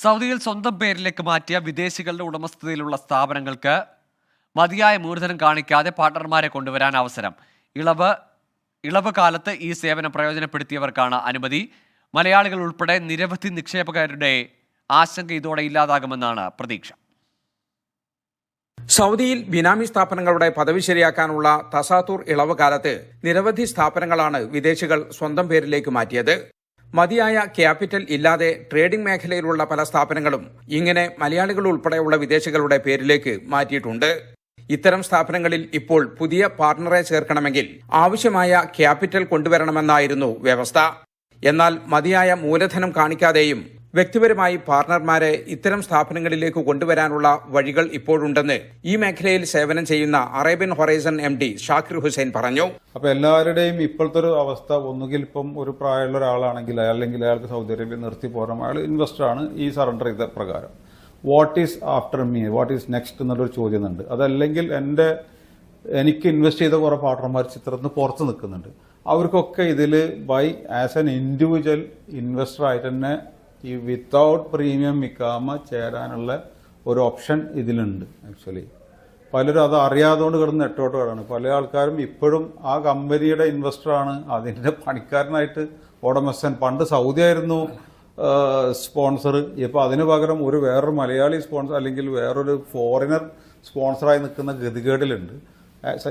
സൗദിയിൽ സ്വന്തം പേരിലേക്ക് മാറ്റിയ വിദേശികളുടെ ഉടമസ്ഥതയിലുള്ള സ്ഥാപനങ്ങൾക്ക് മതിയായ മൂലധനം കാണിക്കാതെ പാർട്ണർമാരെ കൊണ്ടുവരാൻ അവസരം. ഇളവ് ഇളവ് കാലത്ത് ഈ സേവനം പ്രയോജനപ്പെടുത്തിയവർക്കാണ് അനുമതി. മലയാളികൾ ഉൾപ്പെടെ നിരവധി നിക്ഷേപകരുടെ ആശങ്ക ഇതോടെ ഇല്ലാതാകുമെന്നാണ് പ്രതീക്ഷ. സൗദിയിൽ ബിനാമി സ്ഥാപനങ്ങളുടെ പദവി ശരിയാക്കാനുള്ള തസാത്തൂർ ഇളവ് കാലത്ത് നിരവധി സ്ഥാപനങ്ങളാണ് വിദേശികൾ സ്വന്തം പേരിലേക്ക് മാറ്റിയത്. മതിയായ ക്യാപിറ്റൽ ഇല്ലാതെ ട്രേഡിംഗ് മേഖലയിലുള്ള പല സ്ഥാപനങ്ങളും ഇങ്ങനെ മലയാളികൾ ഉൾപ്പെടെയുള്ള വിദേശികളുടെ പേരിലേക്ക് മാറ്റിയിട്ടുണ്ട്. ഇത്തരം സ്ഥാപനങ്ങളിൽ ഇപ്പോൾ പുതിയ പാർട്ണറെ ചേർക്കണമെങ്കിൽ ആവശ്യമായ ക്യാപിറ്റൽ കൊണ്ടുവരണമെന്നായിരുന്നു വ്യവസ്ഥ. എന്നാൽ മതിയായ മൂലധനം കാണിക്കാതെയും വ്യക്തിപരമായി പാർട്ണർമാരെ ഇത്തരം സ്ഥാപനങ്ങളിലേക്ക് കൊണ്ടുവരാനുള്ള വഴികൾ ഇപ്പോഴുണ്ടെന്ന് ഈ മേഖലയിൽ സേവനം ചെയ്യുന്ന Arabian horizon M D Shakir Hussain പറഞ്ഞു. അപ്പൊ എല്ലാവരുടെയും ഇപ്പോഴത്തെ ഒരു അവസ്ഥ ഒന്നുകിൽ ഇപ്പം ഒരു പ്രായമുള്ള ഒരാളാണെങ്കിൽ അല്ലെങ്കിൽ അയാൾക്ക് സൗദി അറേബ്യ നിർത്തി പോരാം അയാൾ ഇൻവെസ്റ്റർ ആണ് ഈ സറണ്ടർ ചെയ്ത പ്രകാരം. What is after me what is next എന്നുള്ളൊരു ചോദ്യം ഉണ്ട് അതല്ലെങ്കിൽ എന്റെ എനിക്ക് ഇൻവെസ്റ്റ് ചെയ്ത കുറെ പാർട്ണർമാർ ചിത്രത്തിന് പുറത്ത് നിൽക്കുന്നുണ്ട്. അവർക്കൊക്കെ ഇതിൽ by as an individual investor ആയിട്ട് തന്നെ ഈ വിത്തൗട്ട് പ്രീമിയം മിക്കാമ ചേരാനുള്ള ഒരു ഓപ്ഷൻ ഇതിലുണ്ട് ആക്ച്വലി പലരും അത് അറിയാതുകൊണ്ട് കിടന്ന് നെട്ടോട്ടുകളാണ് പല ആൾക്കാരും ഇപ്പോഴും ആ കമ്പനിയുടെ ഇൻവെസ്റ്ററാണ് അതിന്റെ പണിക്കാരനായിട്ട് ഓടമസൻ പണ്ട് സൗദി ആയിരുന്നു സ്പോൺസർ ഇപ്പോൾ അതിനു പകരം ഒരു വേറൊരു മലയാളി സ്പോൺസർ അല്ലെങ്കിൽ വേറൊരു ഫോറിനർ സ്പോൺസറായി നിൽക്കുന്ന ഗതികേടിലുണ്ട്.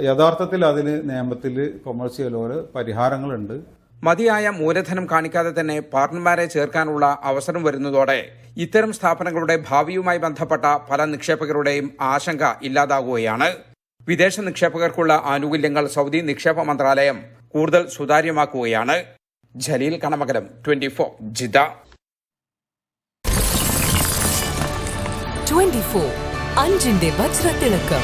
യഥാർത്ഥത്തിൽ അതിന് നിയമത്തിൽ കൊമേഴ്സ്യൽ പരിഹാരങ്ങളുണ്ട്. മതിയായ മൂലധനം കാണിക്കാതെ തന്നെ പാർട്ണർമാരെ ചേർക്കാനുള്ള അവസരം വരുന്നതോടെ ഇത്തരം സ്ഥാപനങ്ങളുടെ ഭാവിയുമായി ബന്ധപ്പെട്ട പല നിക്ഷേപകരുടെയും ആശങ്ക ഇല്ലാതാകുകയാണ്. വിദേശ നിക്ഷേപകർക്കുള്ള ആനുകൂല്യങ്ങൾ സൗദി നിക്ഷേപ മന്ത്രാലയം കൂടുതൽ സുതാര്യമാക്കുകയാണ്. Jaleel Kannamangalam twenty four Jeddah. 24 അഞ്ചിന്റെ വജ്രത്തിളക്കം.